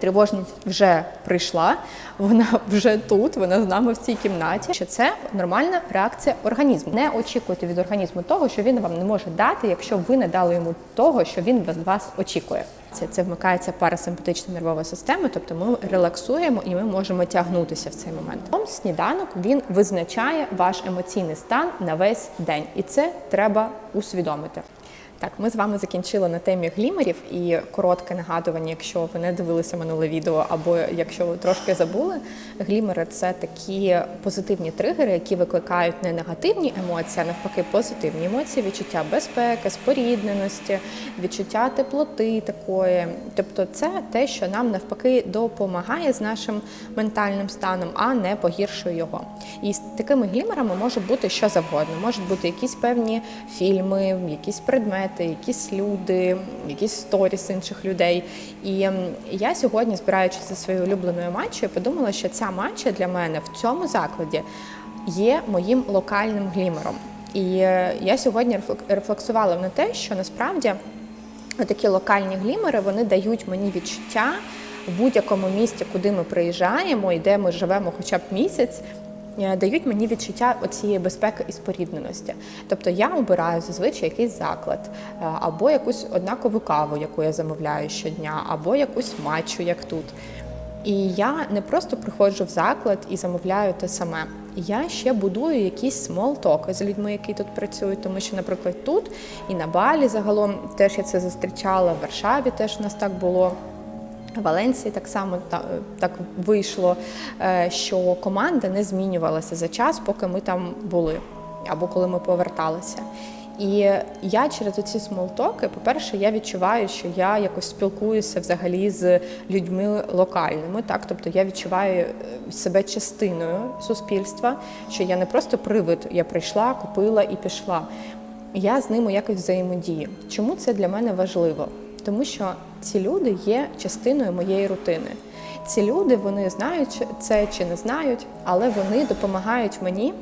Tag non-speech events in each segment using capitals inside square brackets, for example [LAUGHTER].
Тривожність вже прийшла, вона [LAUGHS] вже тут, вона з нами в цій кімнаті. Що це нормальна реакція організму. Не очікуйте від організму того, що він вам не може дати, якщо ви не дали йому того, що він від вас очікує. Це, це вмикається парасимпатична нервова система, тобто ми релаксуємо і ми можемо тягнутися в цей момент. Том сніданок він визначає ваш емоційний стан на весь день, і це треба усвідомити. Так, ми з вами закінчили на темі глімерів і коротке нагадування, якщо ви не дивилися минуле відео, або якщо ви трошки забули, глімери це такі позитивні тригери, які викликають не негативні емоції, а навпаки, позитивні емоції, відчуття безпеки, спорідненості, відчуття теплоти такої. Тобто, це те, що нам навпаки допомагає з нашим ментальним станом, а не погіршує його. І з такими глімерами може бути що завгодно. Можуть бути якісь певні фільми, якісь предмети, якісь люди, якісь сторіс інших людей. І ем, я сьогодні, збираючись за своєю улюбленою матчею, подумала, що ця матча для мене в цьому закладі є моїм локальним глімером. І е, я сьогодні рефлексувала на те, що насправді такі локальні глімери вони дають мені відчуття в будь-якому місті, куди ми приїжджаємо і де ми живемо хоча б місяць. Е, Дають мені відчуття оцієї безпеки і спорідненості. Тобто я обираю зазвичай якийсь заклад, е, або якусь однакову каву, яку я замовляю щодня, або якусь матчу, як тут. І я не просто приходжу в заклад і замовляю те саме. Я ще будую якісь смолтоки з людьми, які тут працюють, тому що, наприклад, тут і на Балі загалом теж я це зустрічала, в Варшаві теж у нас так було. Валенції так само та- так вийшло, е, що команда не змінювалася за час, поки ми там були, або коли ми поверталися. І я через оці смолтоки, по-перше, я відчуваю, що я якось спілкуюся взагалі з людьми локальними. Так, тобто я відчуваю е, себе частиною суспільства, що я не просто привид, я прийшла, купила і пішла. Я з ними якось взаємодію. Чому це для мене важливо? Тому що ці люди є частиною моєї рутини. Ці люди вони знають це чи не знають, але вони допомагають мені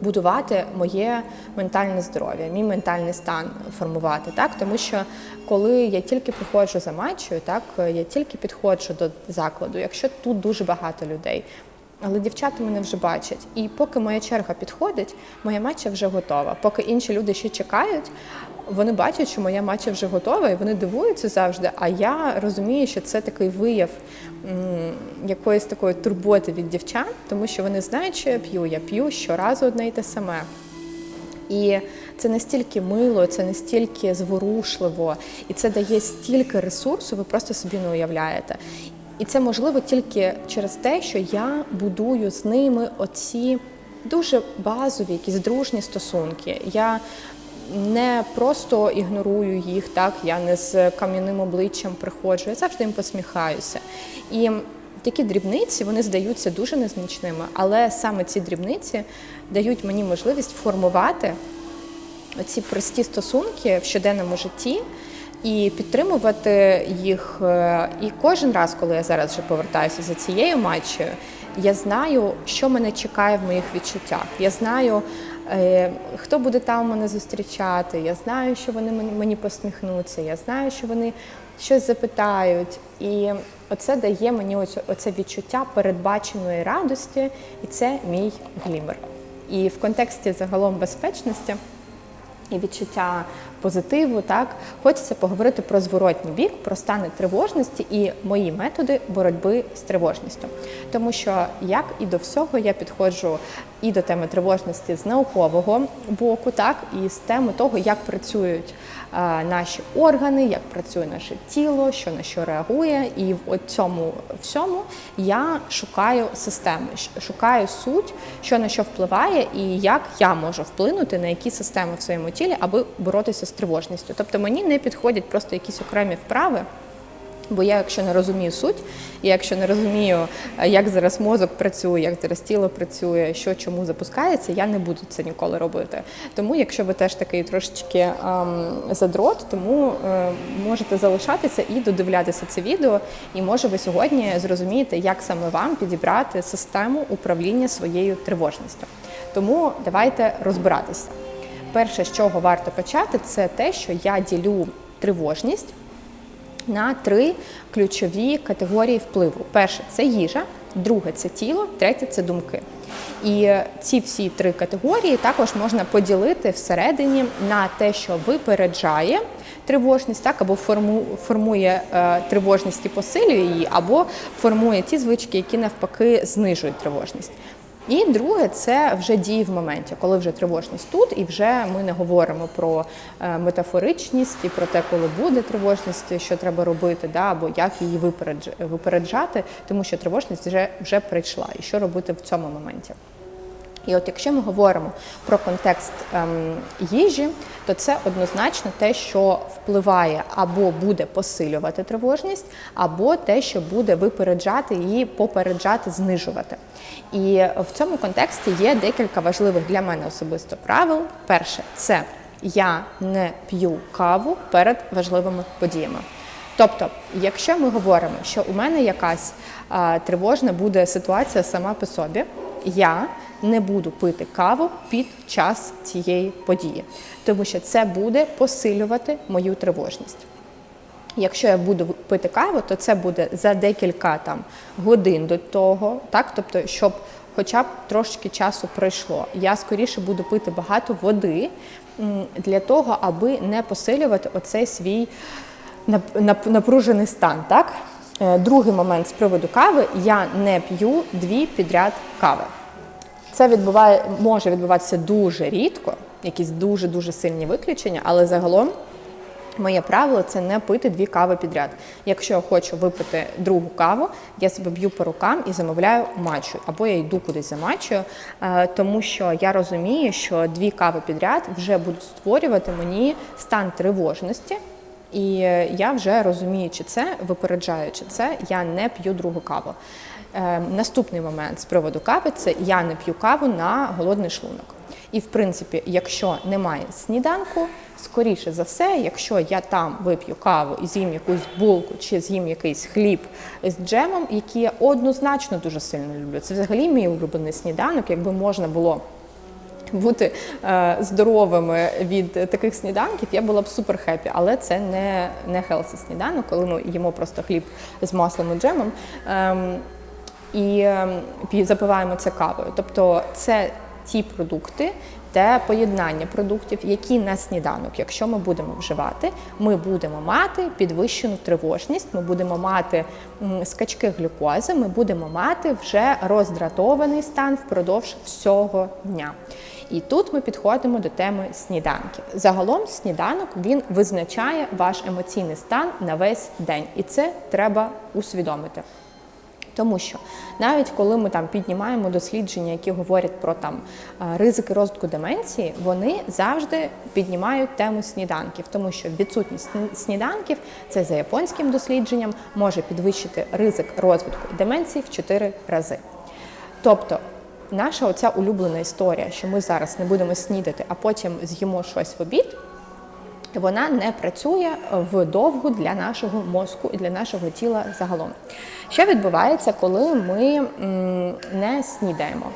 будувати моє ментальне здоров'я, мій ментальний стан формувати. Так? Тому що коли я тільки приходжу за матчою, так я тільки підходжу до закладу, якщо тут дуже багато людей. Але дівчата мене вже бачать. І поки моя черга підходить, моя матча вже готова. Поки інші люди ще чекають, вони бачать, що моя матча вже готова, і вони дивуються завжди. А я розумію, що це такий вияв якоїсь такої турботи від дівчат, тому що вони знають, що я п'ю. Я п'ю щоразу одне й те саме. І це настільки мило, це настільки зворушливо, і це дає стільки ресурсу, ви просто собі не уявляєте. І це можливо тільки через те, що я будую з ними оці дуже базові, якісь дружні стосунки. Я не просто ігнорую їх, так я не з кам'яним обличчям приходжу, я завжди їм посміхаюся. І такі дрібниці вони здаються дуже незначними, але саме ці дрібниці дають мені можливість формувати ці прості стосунки в щоденному житті і підтримувати їх. Е, І кожен раз, коли я зараз вже повертаюся за цією матчею, я знаю, що мене чекає в моїх відчуттях. Я знаю, хто буде там мене зустрічати. Я знаю, що вони мені- посміхнуться. Я знаю, що вони щось запитають. І оце дає мені оце відчуття передбаченої радості, і це мій глімер. І в контексті загалом безпечності і відчуття позитиву, так хочеться поговорити про зворотній бік, про стани тривожності і мої методи боротьби з тривожністю. Тому що як і до всього я підходжу і до теми тривожності з наукового боку, так і з теми того, як працюють наші органи, як працює наше тіло, що на що реагує, і в цьому всьому я шукаю системи, шукаю суть, що на що впливає, і як я можу вплинути на які системи в своєму тілі, аби боротися з тривожністю. Тобто мені не підходять просто якісь окремі вправи. Бо я, якщо не розумію суть, я якщо не розумію, е, як зараз мозок працює, як зараз тіло працює, що чому запускається, я не буду це ніколи робити. Тому, якщо ви теж такий трошечки ем, задрот, тому е, можете залишатися і додивлятися це відео. І може ви сьогодні зрозумієте, як саме вам підібрати систему управління своєю тривожністю. Тому давайте розбиратися. Перше, з чого варто почати, це те, що я ділю тривожність на три ключові категорії впливу: перше це їжа, друге це тіло, третє це думки. І ці всі три категорії також можна поділити всередині на те, що випереджає тривожність, так або форму, формує е, тривожність і посилює її, або формує ті звички, які навпаки знижують тривожність. І друге, це вже дії в моменті, коли вже тривожність тут, і вже ми не говоримо про е, метафоричність і про те, коли буде тривожність, що треба робити, да, або як її випередж- випереджати, тому що тривожність вже, вже прийшла, і що робити в цьому моменті. І от якщо ми говоримо про контекст ем, їжі, то це однозначно те, що впливає або буде посилювати тривожність, або те, що буде випереджати її, попереджати, знижувати. І в цьому контексті є декілька важливих для мене особисто правил. Перше, це я не п'ю каву перед важливими подіями. Тобто, якщо ми говоримо, що у мене якась а, тривожна буде ситуація сама по собі, я не буду пити каву під час цієї події, тому що це буде посилювати мою тривожність. Якщо я буду пити каву, то це буде за декілька там годин до того, так тобто, щоб хоча б трошки часу пройшло. Я скоріше буду пити багато води для того, аби не посилювати оцей свій нап- нап- напружений стан. Так? Е, Другий момент з приводу кави я не п'ю дві підряд кави. Це відбуває, може відбуватися дуже рідко, якісь дуже дуже сильні виключення, але загалом моє правило це не пити дві кави підряд. Якщо я хочу випити другу каву, я себе б'ю по рукам і замовляю матчу, або я йду кудись за матчою, е, тому що я розумію, що дві кави підряд вже будуть створювати мені стан тривожності. І е, я вже розуміючи це, випереджаючи це, я не п'ю другу каву. Е, наступний момент з приводу кави це я не п'ю каву на голодний шлунок. І в принципі, якщо немає сніданку, скоріше за все, якщо я там вип'ю каву і з'їм якусь булку чи з'їм якийсь хліб з джемом, який я однозначно дуже сильно люблю. Це взагалі мій улюблений сніданок, якби можна було бути е, здоровими від таких сніданків, я була б супер хеппі, але це не, не хелсі сніданок, коли ми їмо просто хліб з маслом і джемом. Ем, і ем, запиваємо це кавою. Тобто це ті продукти, те поєднання продуктів, які на сніданок, якщо ми будемо вживати, ми будемо мати підвищену тривожність, ми будемо мати скачки глюкози, ми будемо мати вже роздратований стан впродовж всього дня. І тут ми підходимо до теми сніданків. Загалом сніданок він визначає ваш емоційний стан на весь день, і це треба усвідомити. Тому що навіть коли ми там піднімаємо дослідження, які говорять про там е, ризики розвитку деменції, вони завжди піднімають тему сніданків, тому що відсутність сніданків це за японським дослідженням може підвищити ризик розвитку деменції в 4 рази. Тобто, наша оця улюблена історія, що ми зараз не будемо снідати, а потім з'їмо щось в обід. Вона не працює вдовгу для нашого мозку і для нашого тіла загалом. Що відбувається, коли ми не снідаємо?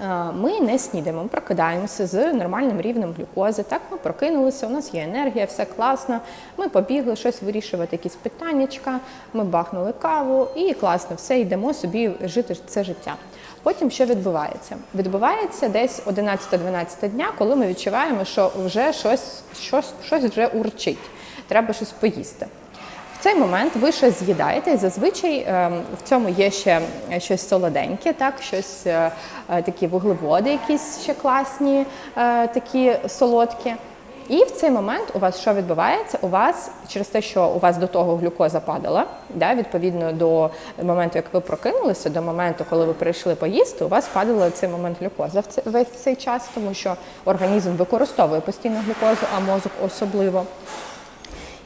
Е, Ми не снідаємо, ми прокидаємося з нормальним рівнем глюкози. Так, ми прокинулися, у нас є енергія, все класно. Ми побігли щось вирішувати, якісь питаннячка, ми бахнули каву і класно, все йдемо собі жити це життя. Потім що відбувається? Відбувається десь 11-12 дня, коли ми відчуваємо, що вже щось, щось, щось вже урчить, треба щось поїсти. В цей момент ви щось з'їдаєте, і зазвичай ем, в цьому є ще щось солоденьке, так, щось е, е, такі вуглеводи, якісь ще класні, е, такі солодкі. І в цей момент у вас що відбувається? У вас через те, що у вас до того глюкоза падала, да, відповідно до моменту, як ви прокинулися, до моменту, коли ви прийшли поїсти, у вас падала цей момент глюкоза цей, весь цей час, тому що організм використовує постійно глюкозу, а мозок особливо.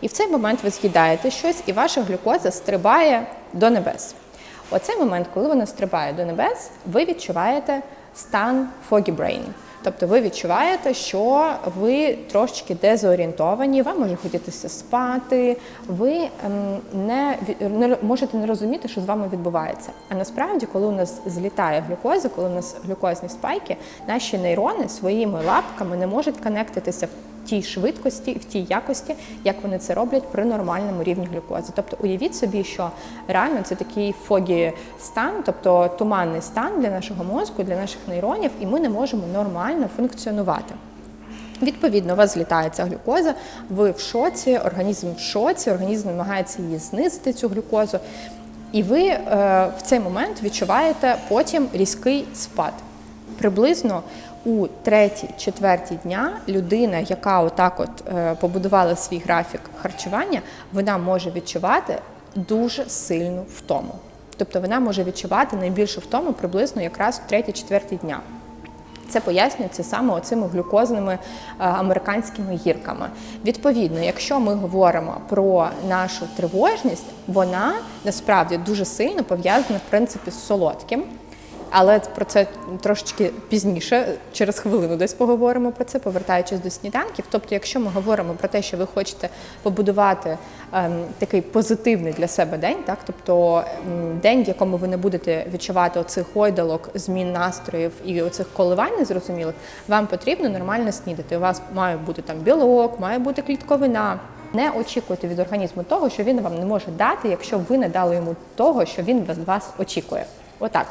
І в цей момент ви з'їдаєте щось, і ваша глюкоза стрибає до небес. Оцей момент, коли вона стрибає до небес, ви відчуваєте стан foggy brain. Тобто ви відчуваєте, що ви трошечки дезорієнтовані, вам може хотітися спати, ви ем, не, не можете не розуміти, що з вами відбувається. А насправді, коли у нас злітає глюкоза, коли у нас глюкозні спайки, наші нейрони своїми лапками не можуть конектитися тій швидкості, в тій якості, як вони це роблять при нормальному рівні глюкози. Тобто уявіть собі, що реально це такий фогі стан, тобто туманний стан для нашого мозку, для наших нейронів, і ми не можемо нормально функціонувати. Відповідно, у вас злітає ця глюкоза, ви в шоці, організм в шоці, організм намагається її знизити, цю глюкозу. І ви е, в цей момент відчуваєте потім різкий спад. Приблизно у третій, четвертій дня людина, яка отак от е, побудувала свій графік харчування, вона може відчувати дуже сильну втому. Тобто вона може відчувати найбільшу втому приблизно якраз в третій-четвертій дня. Це пояснюється саме оцими глюкозними е, американськими гірками. Відповідно, якщо ми говоримо про нашу тривожність, вона насправді дуже сильно пов'язана в принципі з солодким. Але про це трошечки пізніше, через хвилину десь поговоримо про це, повертаючись до сніданків. Тобто, якщо ми говоримо про те, що ви хочете побудувати ем, такий позитивний для себе день, так тобто день, в якому ви не будете відчувати оцих гойдалок, змін настроїв і оцих коливань незрозумілих, вам потрібно нормально снідати. У вас має бути там білок, має бути клітковина. Не очікуйте від організму того, що він вам не може дати, якщо ви не дали йому того, що він від вас очікує. Отак.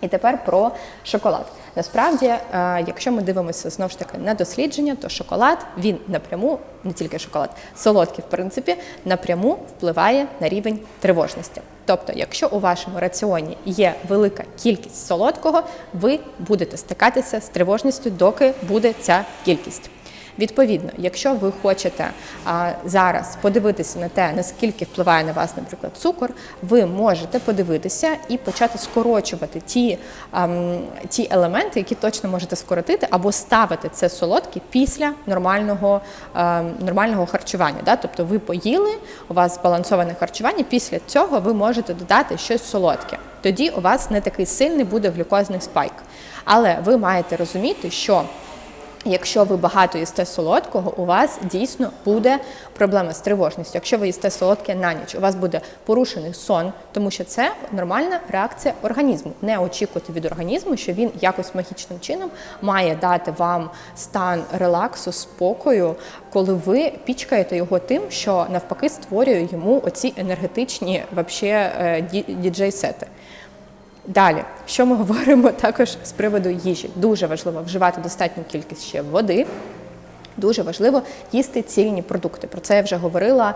І тепер про шоколад. Насправді, е, якщо ми дивимося знову ж таки на дослідження, то шоколад він напряму, не тільки шоколад, солодкий, в принципі, напряму впливає на рівень тривожності. Тобто, якщо у вашому раціоні є велика кількість солодкого, ви будете стикатися з тривожністю, доки буде ця кількість. Відповідно, якщо ви хочете а, зараз подивитися на те, наскільки впливає на вас, наприклад, цукор, ви можете подивитися і почати скорочувати ті, а, ті елементи, які точно можете скоротити, або ставити це солодке після нормального, а, нормального харчування. Да? Тобто ви поїли, у вас збалансоване харчування, після цього ви можете додати щось солодке. Тоді у вас не такий сильний буде глюкозний спайк. Але ви маєте розуміти, що Якщо ви багато їсте солодкого, у вас дійсно буде проблема з тривожністю. Якщо ви їсте солодке на ніч, у вас буде порушений сон, тому що це нормальна реакція організму. Не очікуйте від організму, що він якось магічним чином має дати вам стан релаксу, спокою, коли ви пічкаєте його тим, що навпаки створює йому оці енергетичні вообще діджей-сети. Далі, що ми [LAUGHS] говоримо також з приводу їжі? Дуже важливо вживати достатню кількість ще води. Дуже важливо їсти цільні продукти. Про це я вже говорила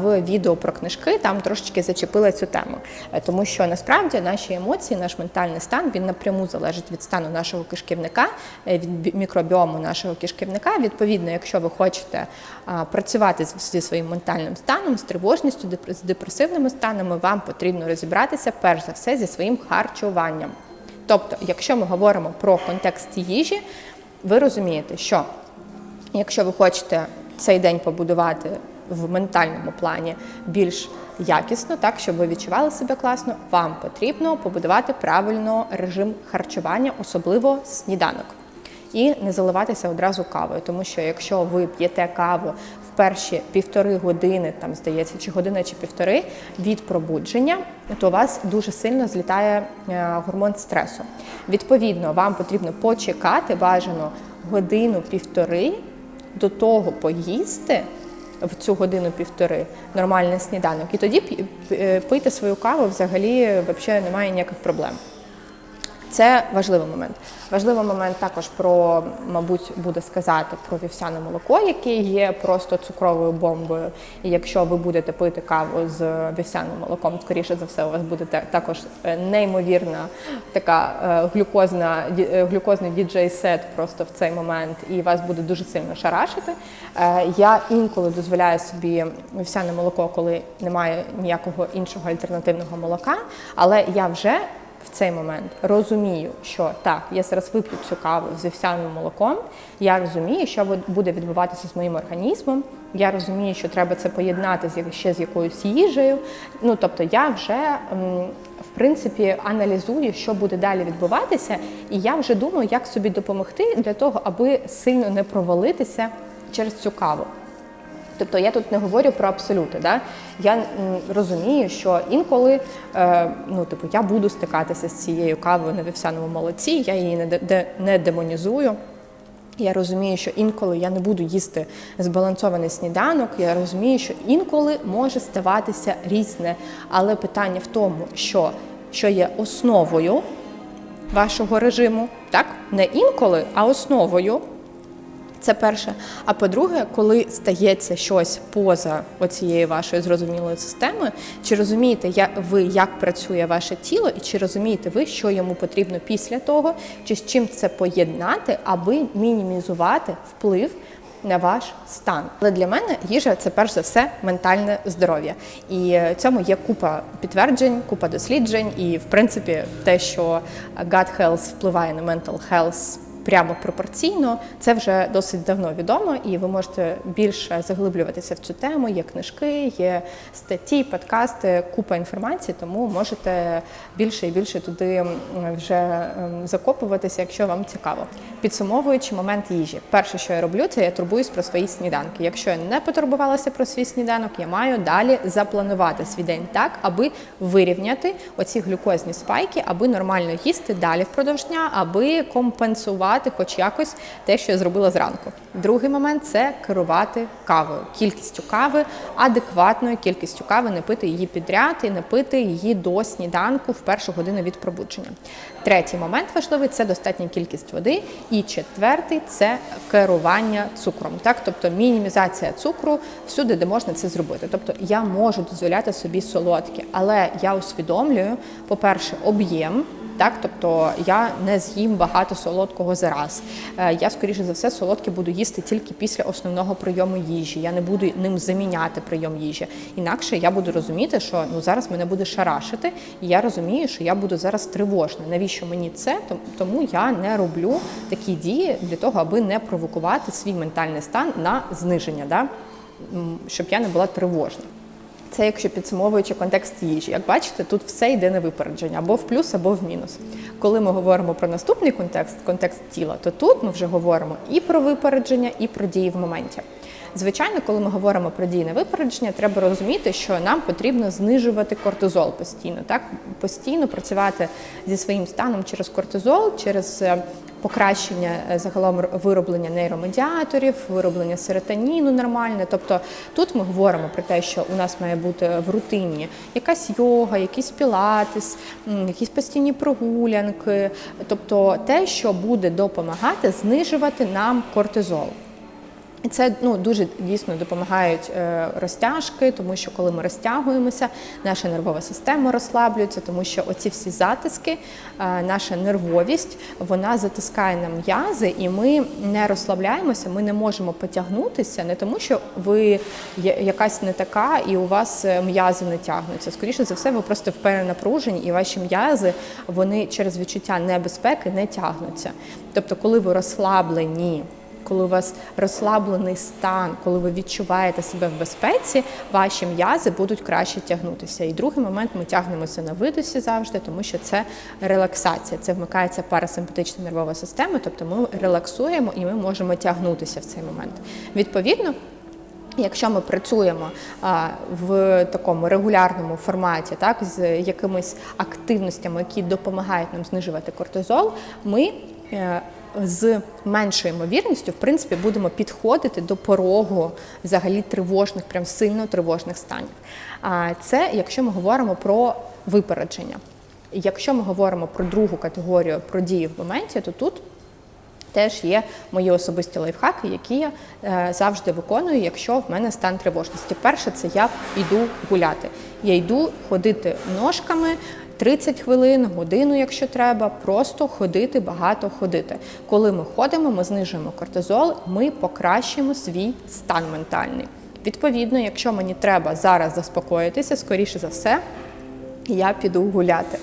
в відео про книжки. Там трошечки зачепила цю тему, Е, тому що насправді наші емоції, наш ментальний стан він напряму залежить від стану нашого кишківника, е, від мікробіому нашого кишківника. Відповідно, якщо ви хочете працювати зі своїм ментальним станом, з тривожністю, з депресивними станами, вам потрібно розібратися перш за все зі своїм харчуванням. Тобто, якщо ми говоримо про контекст їжі, ви розумієте, що Якщо ви хочете цей день побудувати в ментальному плані більш якісно, так щоб ви відчували себе класно, вам потрібно побудувати правильно режим харчування, особливо сніданок. І не заливатися одразу кавою, тому що якщо ви п'єте каву в перші півтори години, там здається, чи година, чи півтори від пробудження, то у вас дуже сильно злітає е, гормон стресу. Відповідно, вам потрібно почекати бажано годину-півтори до того поїсти в цю годину-півтори нормальний сніданок, і тоді пі- пі- свою каву взагалі немає ніяких проблем. Це важливий момент. Важливий момент також про, мабуть, буде сказати про вівсяне молоко, яке є просто цукровою бомбою. І якщо ви будете пити каву з вівсяним молоком, скоріше за все, у вас буде також е, неймовірна така е, глюкозна е, глюкозний діджей-сет просто в цей момент, і вас буде дуже сильно шарашити. Я інколи дозволяю собі вівсяне молоко, коли немає ніякого іншого альтернативного молока, але я вже в цей момент розумію, що так, я зараз вип'ю цю каву з вівсяним молоком. Я розумію, що буде відбуватися з моїм організмом. Я розумію, що треба це поєднати з ще з якоюсь їжею. Ну тобто, я вже в принципі аналізую, що буде далі відбуватися, і я вже думаю, як собі допомогти для того, аби сильно не провалитися через цю каву. Тобто я тут не говорю про абсолюти. Да? Я розумію, що інколи е, ну, типу, я буду стикатися з цією кавою на вівсяному молоці, я її не, де- не демонізую. Я розумію, що інколи я не буду їсти збалансований сніданок. Я розумію, що інколи може ставатися різне. Але питання в тому, що, що є основою вашого режиму, так? Не інколи, а основою. Це перше. А по-друге, коли стається щось поза оцією вашою зрозумілою системою, чи розумієте я- ви, як працює ваше тіло, і чи розумієте ви, що йому потрібно після того, чи з чим це поєднати, аби мінімізувати вплив на ваш стан. Але для мене їжа це перш за все ментальне здоров'я. І е, цьому є купа підтверджень, купа досліджень, і в принципі те, що gut health впливає на mental health прямо пропорційно. Це вже досить давно відомо, і ви можете більше заглиблюватися в цю тему. Є книжки, є статті, подкасти, купа інформації, тому можете більше і більше туди вже ем, закопуватися, якщо вам цікаво. Підсумовуючи момент їжі, перше, що я роблю, це я турбуюсь про свої сніданки. Якщо я не потурбувалася про свій сніданок, я маю далі запланувати свій день так, аби вирівняти оці глюкозні спайки, аби нормально їсти далі впродовж дня, аби компенсувати хоч якось те, що я зробила зранку. Другий момент це керувати кавою, кількістю кави, адекватною кількістю кави, не пити її підряд і не пити її до сніданку в першу годину від пробудження. Третій момент важливий це достатня кількість води. І четвертий це керування цукром, так тобто мінімізація цукру всюди, де можна це зробити. Тобто я можу дозволяти собі солодкі, але я усвідомлюю, по-перше, об'єм. Так, тобто я не з'їм багато солодкого зараз. Е, Я, скоріше за все, солодке буду їсти тільки після основного прийому їжі. Я не буду ним заміняти прийом їжі. Інакше я буду розуміти, що ну зараз мене буде шарашити, і я розумію, що я буду зараз тривожна. Навіщо мені це? Тому я не роблю такі дії для того, аби не провокувати свій ментальний стан на зниження, да? Щоб я не була тривожна. Це якщо підсумовуючи контекст їжі. Як бачите, тут все йде на випередження або в плюс, або в мінус. Коли ми говоримо про наступний контекст, контекст тіла, то тут ми вже говоримо і про випередження, і про дії в моменті. Звичайно, коли ми говоримо про дії на випередження, треба розуміти, що нам потрібно знижувати кортизол постійно, так постійно працювати зі своїм станом через кортизол, через е, покращення е, загалом вироблення нейромедіаторів, вироблення серотоніну нормальне. Тобто тут ми говоримо про те, що у нас має бути в рутині якась йога, якийсь пілатес, якісь постійні прогулянки, тобто те, що буде допомагати знижувати нам кортизол. І це ну дуже дійсно допомагають е, розтяжки, тому що коли ми розтягуємося, наша нервова система розслаблюється, тому що оці всі затиски, е, наша нервовість, вона затискає нам м'язи, і ми не розслабляємося, ми не можемо потягнутися, не тому, що ви якась не така, і у вас е, м'язи не тягнуться. Скоріше за все, ви просто в перенапруженні, і ваші м'язи вони через відчуття небезпеки не тягнуться. Тобто, коли ви розслаблені коли у вас розслаблений стан, коли ви відчуваєте себе в безпеці, ваші м'язи будуть краще тягнутися. І другий момент ми тягнемося на видосі завжди, тому що це релаксація. Це вмикається парасимпатична нервова система, тобто ми релаксуємо і ми можемо тягнутися в цей момент. Відповідно. Якщо ми працюємо а, в такому регулярному форматі, так з якимись активностями, які допомагають нам знижувати кортизол, ми з меншою ймовірністю, в принципі, будемо підходити до порогу взагалі тривожних, прям сильно тривожних станів. А це якщо ми говоримо про випередження. Якщо ми говоримо про другу категорію про дії в моменті, то тут Теж є мої особисті лайфхаки, які я е, завжди виконую, якщо в мене стан тривожності. Перше, це я йду гуляти. Я йду ходити ножками 30 хвилин, годину, якщо треба, просто ходити, багато ходити. Коли ми ходимо, ми знижуємо кортизол, ми покращимо свій стан ментальний. Відповідно, якщо мені треба зараз заспокоїтися, скоріше за все, я піду гуляти.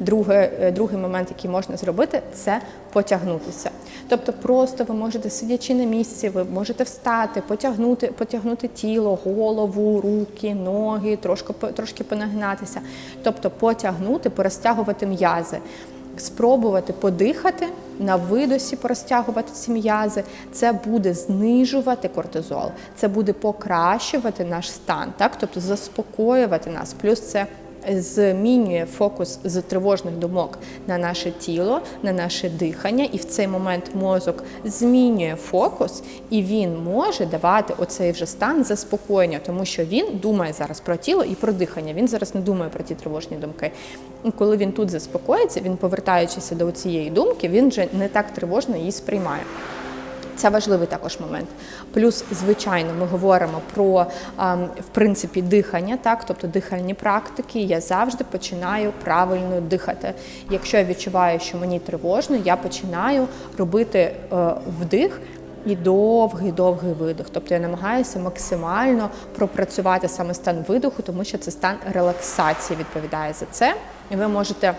Друге, е, другий момент, який можна зробити, це потягнутися. Тобто, просто ви можете сидячи на місці, ви можете встати, потягнути, потягнути тіло, голову, руки, ноги, трошки, трошки понагинатися. Тобто потягнути, порозтягувати м'язи. Спробувати подихати на видосі, порозтягувати ці м'язи. Це буде знижувати кортизол, це буде покращувати наш стан, так тобто заспокоювати нас. Плюс це змінює фокус з тривожних думок на наше тіло, на наше дихання, і в цей момент мозок змінює фокус, і він може давати оцей вже стан заспокоєння, тому що він думає зараз про тіло і про дихання. Він зараз не думає про ті тривожні думки. І коли він тут заспокоїться, він повертаючися до цієї думки, він вже не так тривожно її сприймає. Це важливий також момент. Плюс, звичайно, ми говоримо про в принципі дихання, так, тобто дихальні практики. Я завжди починаю правильно дихати. Якщо я відчуваю, що мені тривожно, я починаю робити е, вдих. І довгий, довгий видих. Тобто я намагаюся максимально пропрацювати саме стан видиху, тому що це стан релаксації відповідає за це. І ви можете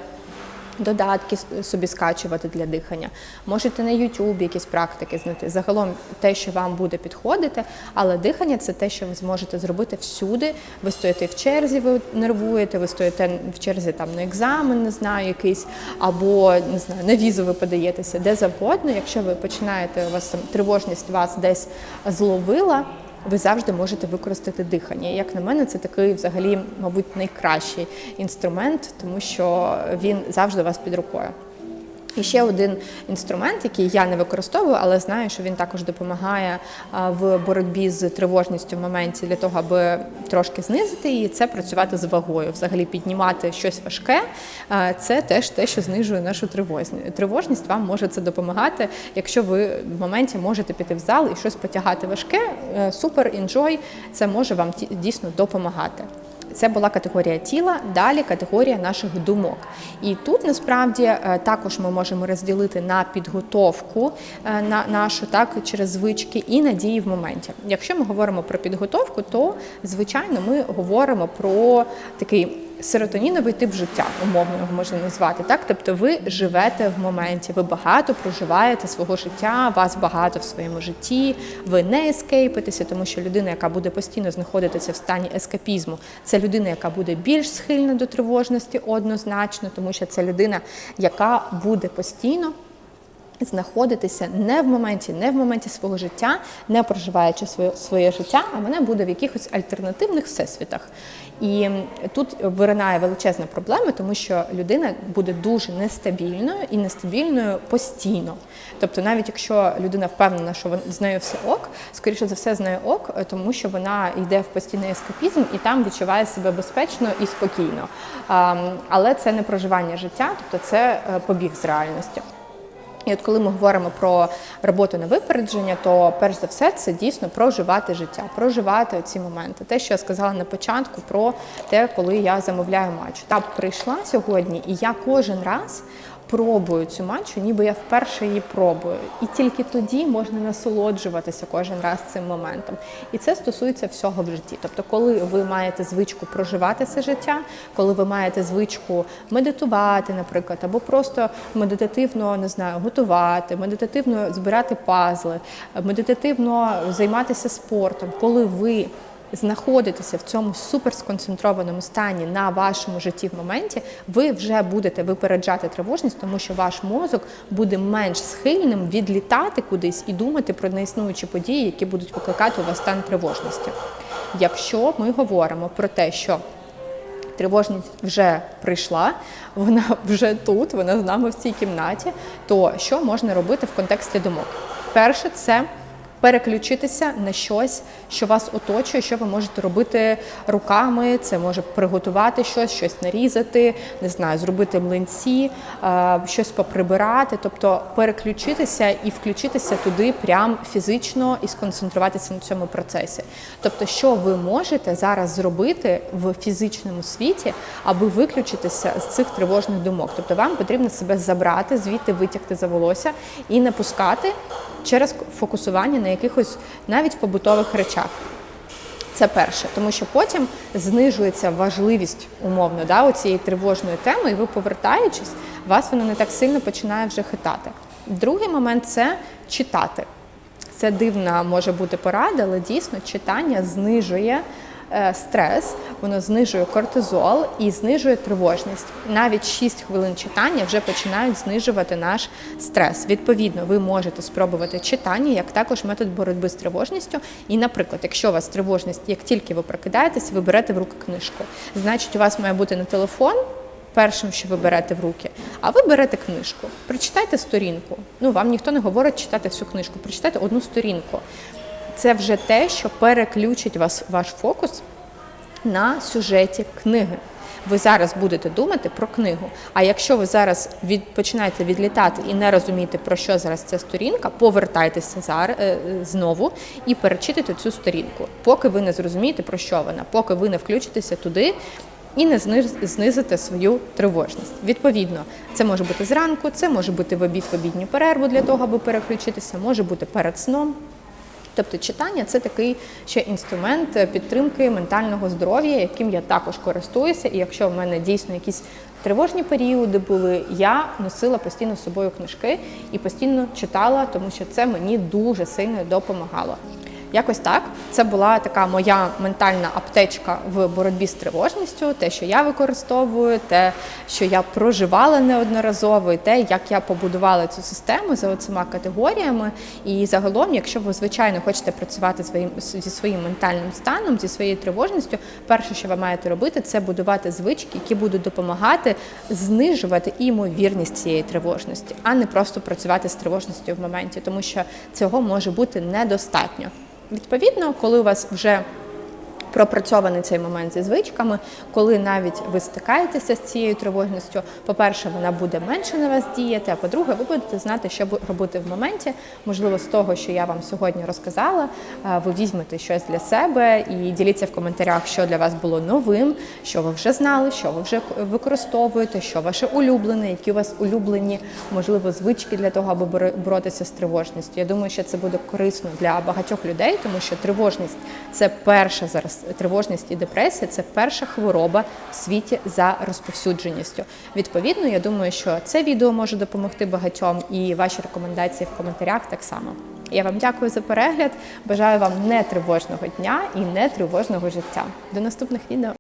Додатки собі скачувати для дихання, можете на YouTube якісь практики знайти. Загалом те, що вам буде підходити, але дихання це те, що ви зможете зробити всюди. Ви стоїте в черзі, ви нервуєте, ви стоїте в черзі там на екзамен, не знаю, якийсь, або не знаю, на візу ви подаєтеся, де завгодно. Якщо ви починаєте, у вас там тривожність вас десь зловила ви завжди можете використати дихання. Як на мене, це такий взагалі, мабуть, найкращий інструмент, тому що він завжди у вас під рукою. І ще один інструмент, який я не використовую, але знаю, що він також допомагає в боротьбі з тривожністю в моменті для того, аби трошки знизити її, це працювати з вагою. Взагалі піднімати щось важке. Це теж те, що знижує нашу тривожність. Тривожність вам може це допомагати, якщо ви в моменті можете піти в зал і щось потягати важке. Е, супер інжой, це може вам дійсно допомагати. Це була категорія тіла, далі категорія наших думок. І тут насправді е, також ми можемо розділити на підготовку е, на нашу так через звички і надії в моменті. Якщо ми говоримо про підготовку, то звичайно ми говоримо про такий серотоніновий тип життя, умовно його можна назвати. Так, тобто ви живете в моменті, ви багато проживаєте свого життя, вас багато в своєму житті, ви не ескейпитеся, тому що людина, яка буде постійно знаходитися в стані ескапізму, це людина, яка буде більш схильна до тривожності, однозначно, тому що це людина, яка буде постійно знаходитися не в моменті, не в моменті свого життя, не проживаючи своє своє життя, а вона буде в якихось альтернативних всесвітах. І тут виринає величезна проблема, тому що людина буде дуже нестабільною і нестабільною постійно. Тобто, навіть якщо людина впевнена, що з нею все ок, скоріше за все з нею ок, тому що вона йде в постійний ескапізм і там відчуває себе безпечно і спокійно. Але це не проживання життя, тобто це е, побіг з реальністю. І от коли ми говоримо про роботу на випередження, то перш за все це дійсно проживати життя, проживати ці моменти. Те, що я сказала на початку, про те, коли я замовляю матч. Та прийшла сьогодні, і я кожен раз пробую цю матчу, ніби я вперше її пробую. І тільки тоді можна насолоджуватися кожен раз цим моментом. І це стосується всього в житті. Тобто, коли ви маєте звичку проживати це життя, коли ви маєте звичку медитувати, наприклад, або просто медитативно не знаю, готувати, медитативно збирати пазли, медитативно займатися спортом, коли ви знаходитеся в цьому суперсконцентрованому стані на вашому житті в моменті, ви вже будете випереджати тривожність, тому що ваш мозок буде менш схильним відлітати кудись і думати про неіснуючі події, які будуть викликати у вас стан тривожності. Якщо ми говоримо про те, що Тривожність вже прийшла, вона вже тут, вона з нами в цій кімнаті. То що можна робити в контексті думок? Перше, це переключитися на щось, що вас оточує, що ви можете робити руками. Це може приготувати щось, щось нарізати, не знаю, зробити млинці, щось поприбирати, тобто переключитися і включитися туди прям фізично і сконцентруватися на цьому процесі. Тобто, що ви можете зараз зробити в фізичному світі, аби виключитися з цих тривожних думок. Тобто вам потрібно себе забрати, звідти витягти за волосся і не пускати через фокусування на якихось навіть побутових речах. Це перше, тому що потім знижується важливість умовно да, цієї тривожної теми, і ви повертаючись, вас воно не так сильно починає вже хитати. Другий момент це читати. Це дивна може бути порада, але дійсно читання знижує стрес, воно знижує кортизол і знижує тривожність. Навіть 6 хвилин читання вже починають знижувати наш стрес. Відповідно, ви можете спробувати читання як також метод боротьби з тривожністю. І, наприклад, якщо у вас тривожність, як тільки ви прокидаєтесь, ви берете в руки книжку. Значить, у вас має бути не телефон. Першим, що ви берете в руки, а ви берете книжку, прочитайте сторінку. Ну вам ніхто не говорить читати всю книжку, прочитайте одну сторінку. Це вже те, що переключить вас ваш фокус на сюжеті книги. Ви зараз будете думати про книгу. А якщо ви зараз від, починаєте відлітати і не розумієте, про що зараз ця сторінка, повертайтеся зараз, е, е, знову і перечитайте цю сторінку, поки ви не зрозумієте, про що вона, поки ви не включитеся туди. І не зниз- знизите свою тривожність. Відповідно, це може бути зранку, це може бути в обід в обідню перерву для того, аби переключитися, може бути перед сном. Тобто читання це такий ще інструмент е, підтримки ментального здоров'я, яким я також користуюся. І якщо в мене дійсно якісь тривожні періоди були, я носила постійно з собою книжки і постійно читала, тому що це мені дуже сильно допомагало. Якось так. Це була така моя ментальна аптечка в боротьбі з тривожністю, те, що я використовую, те, що я проживала неодноразово, і те, як я побудувала цю систему за оцима категоріями. І загалом, якщо ви звичайно хочете працювати своїм зі своїм ментальним станом, зі своєю тривожністю, перше, що ви маєте робити, це будувати звички, які будуть допомагати знижувати імовірність цієї тривожності, а не просто працювати з тривожністю в моменті, тому що цього може бути недостатньо. Відповідно, коли у вас вже пропрацьований цей момент зі звичками, коли навіть ви стикаєтеся з цією тривожністю, по-перше, вона буде менше на вас діяти, а по-друге, ви будете знати, що робити в моменті. Можливо, з того, що я вам сьогодні розказала, е, ви візьмете щось для себе і діліться в коментарях, що для вас було новим, що ви вже знали, що ви вже використовуєте, що ваше улюблене, які у вас улюблені, можливо, звички для того, аби боро- боротися з тривожністю. Я думаю, що це буде корисно для багатьох людей, тому що тривожність це перша зараз тривожність і депресія це перша хвороба в світі за розповсюдженістю. Відповідно, я думаю, що це відео може допомогти багатьом, і ваші рекомендації в коментарях так само. Я вам дякую за перегляд. Бажаю вам не тривожного дня і не тривожного життя. До наступних відео.